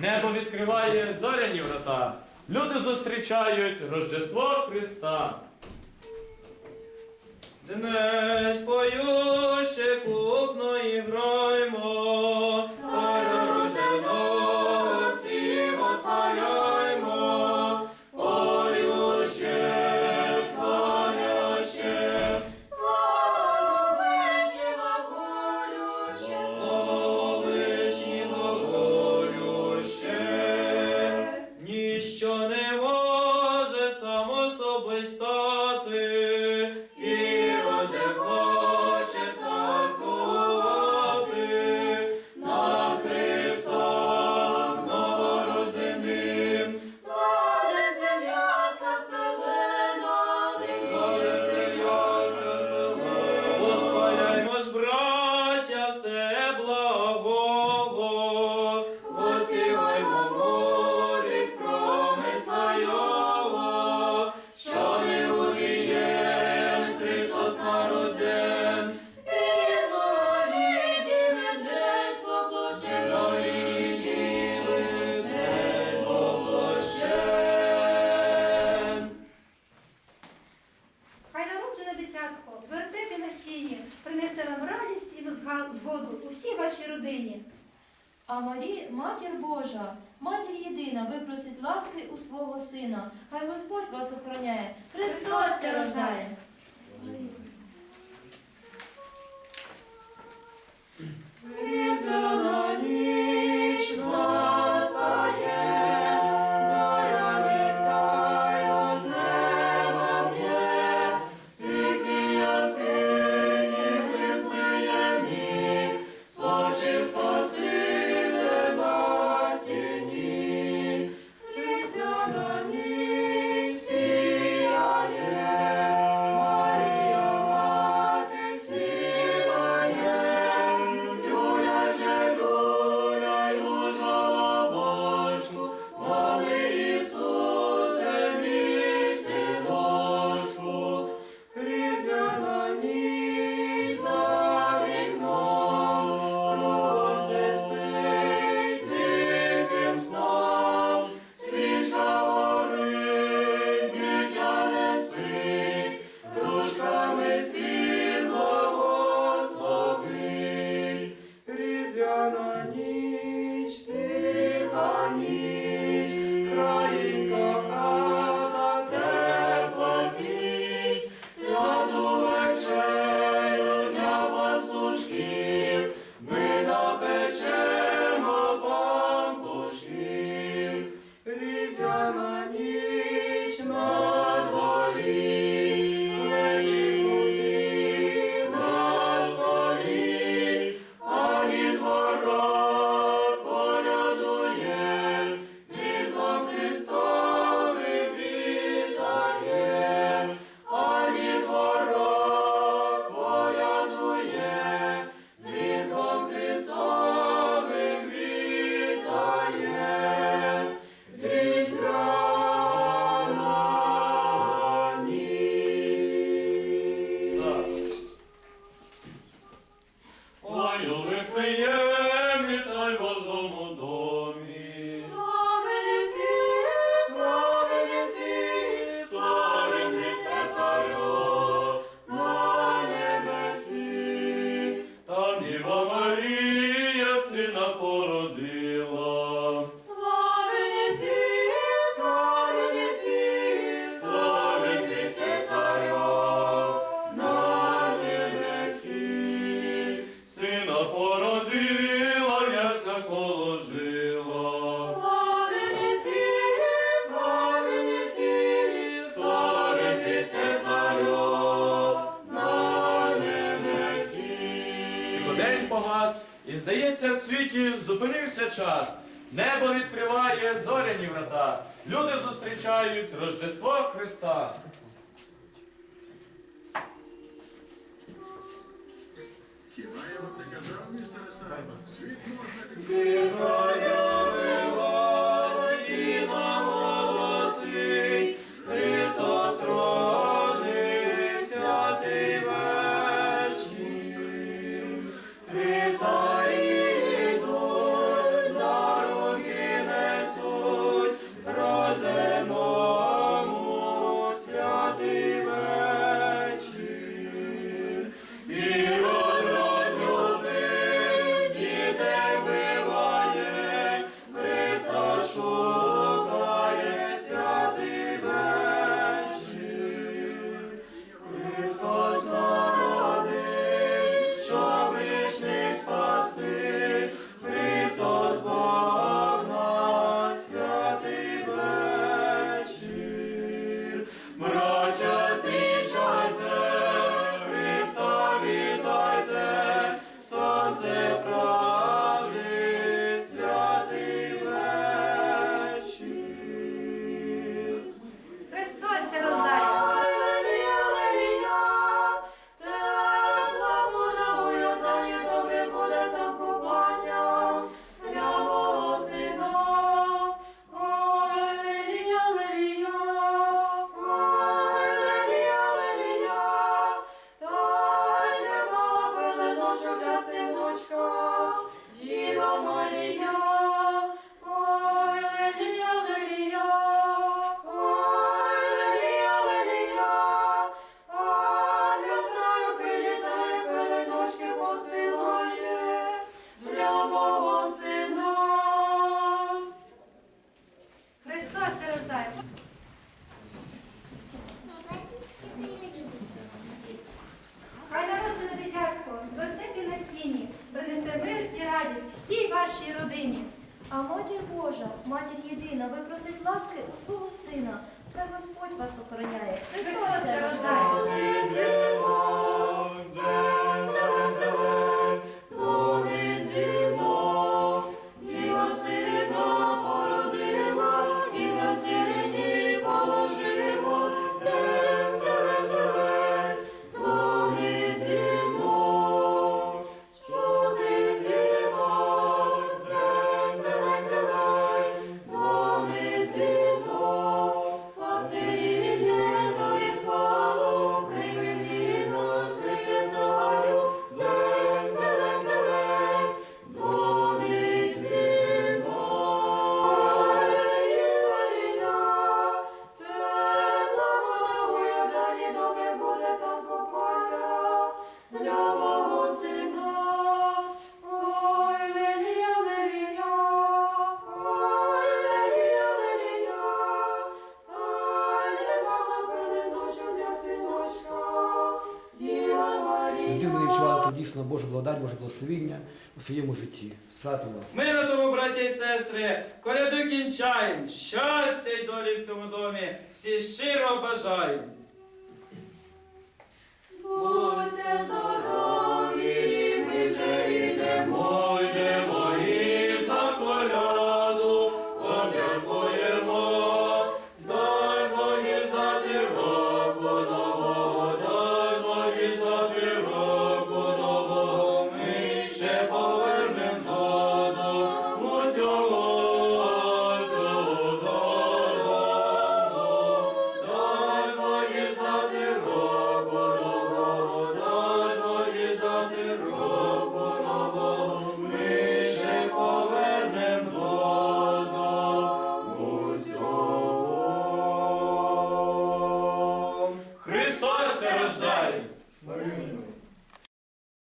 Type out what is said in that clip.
Небо відкриває зоряні врата. Люди зустрічають Рождество Христа. Днес поюще купно і граймо. приносив згоду всій вашій родині. А Марі, матір Божа, матір єдина, випросить ласки у свого сина. Хай Господь вас охороняє. Христос це рождає. день погас, і, здається, в світі зупинився час. Небо відкриває зоряні врата. Люди зустрічають Рождество Христа. Хіба я вам не казав, містер Саба? Світ можна вашій родині. А матір Божа, матір єдина, ви просить ласки у свого сина. та Господь вас охороняє. Христос рождає. дійсно Божу благодать, Боже благословіння у своєму житті. Свято вас! Мило тому, браті і сестри, коляду кінчаємо, щастя й долі в цьому домі, всі щиро бажаємо. Будьте здорові!